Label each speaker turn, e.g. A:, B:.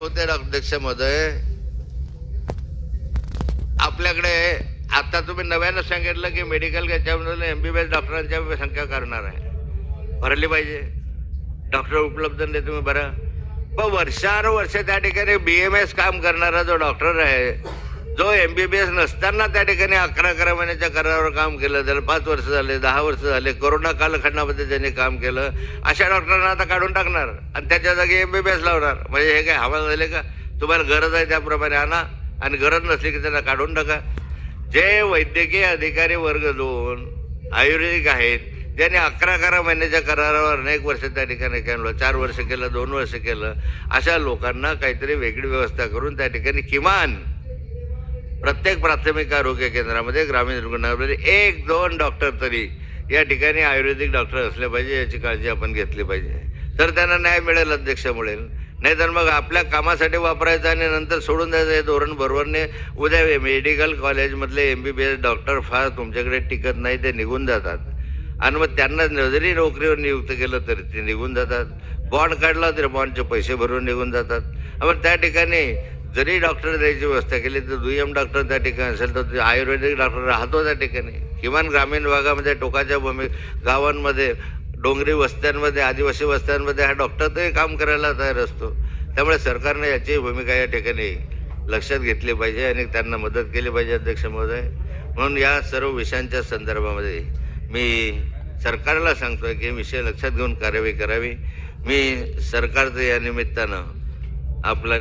A: होते अध्यक्ष महोदय आपल्याकडे आता तुम्ही नव्यानं सांगितलं की मेडिकल याच्यामध्ये एमबीबीएस डॉक्टरांची संख्या करणार आहे. भरली पाहिजे. डॉक्टर उपलब्ध नाही तुम्ही बरं. पण वर्षानुवर्ष त्या ठिकाणी बी एम एस काम करणारा जो डॉक्टर आहे जो एमबीबीएस नसताना त्या ठिकाणी अकरा अकरा महिन्याच्या करारावर काम केलं त्याला पाच वर्ष झाले दहा वर्ष झाले कोरोना कालखंडामध्ये त्यांनी काम केलं. अशा डॉक्टरांना आता काढून टाकणार आणि त्याच्या जागी एमबीबीएस लावणार. म्हणजे हे काय हवा झाले का? तुम्हाला गरज आहे त्याप्रमाणे आणा आणि गरज नसली की त्यांना काढून टाका. जे वैद्यकीय अधिकारी वर्ग दोन आयुर्वेदिक आहेत ज्यांनी अकरा अकरा महिन्याच्या करारावर अनेक वर्ष त्या ठिकाणी केलं चार वर्ष केलं दोन वर्ष केलं अशा लोकांना काहीतरी वेगळी व्यवस्था करून त्या ठिकाणी किमान प्रत्येक प्राथमिक आरोग्य केंद्रामध्ये ग्रामीण रुग्णालयामध्ये एक दोन डॉक्टर तरी या ठिकाणी आयुर्वेदिक डॉक्टर असले पाहिजे याची काळजी आपण घेतली पाहिजे. तर त्यांना न्याय मिळेल अध्यक्ष मिळेल नाहीतर मग आपल्या कामासाठी वापरायचं आणि नंतर सोडून द्यायचं हे धोरण बरोबरने उद्या मेडिकल कॉलेजमधले M B B S doctor फार तुमच्याकडे टिकत नाही ते निघून जातात. आणि मग त्यांना जरी नोकरीवर नियुक्त केलं तरी ते निघून जातात. बॉन्ड काढला तरी बॉन्डचे पैसे भरून निघून जातात. मग त्या ठिकाणी जरी डॉक्टर द्यायची व्यवस्था केली तर दुय्यम डॉक्टर त्या ठिकाणी असेल तर आयुर्वेदिक डॉक्टर राहतो त्या ठिकाणी. किमान ग्रामीण भागामध्ये टोकाच्या भूमी गावांमध्ये डोंगरी वस्त्यांमध्ये आदिवासी वस्त्यांमध्ये हा डॉक्टर तरी काम करायला तयार असतो. त्यामुळे सरकारने याची भूमिका या ठिकाणी लक्षात घेतली पाहिजे आणि त्यांना मदत केली पाहिजे अध्यक्ष महोदय. म्हणून या सर्व विषयांच्या संदर्भामध्ये मी सरकारला सांगतोय की विषय लक्षात घेऊन कार्यवाही करावी. मी सरकारचं या निमित्तानं आपला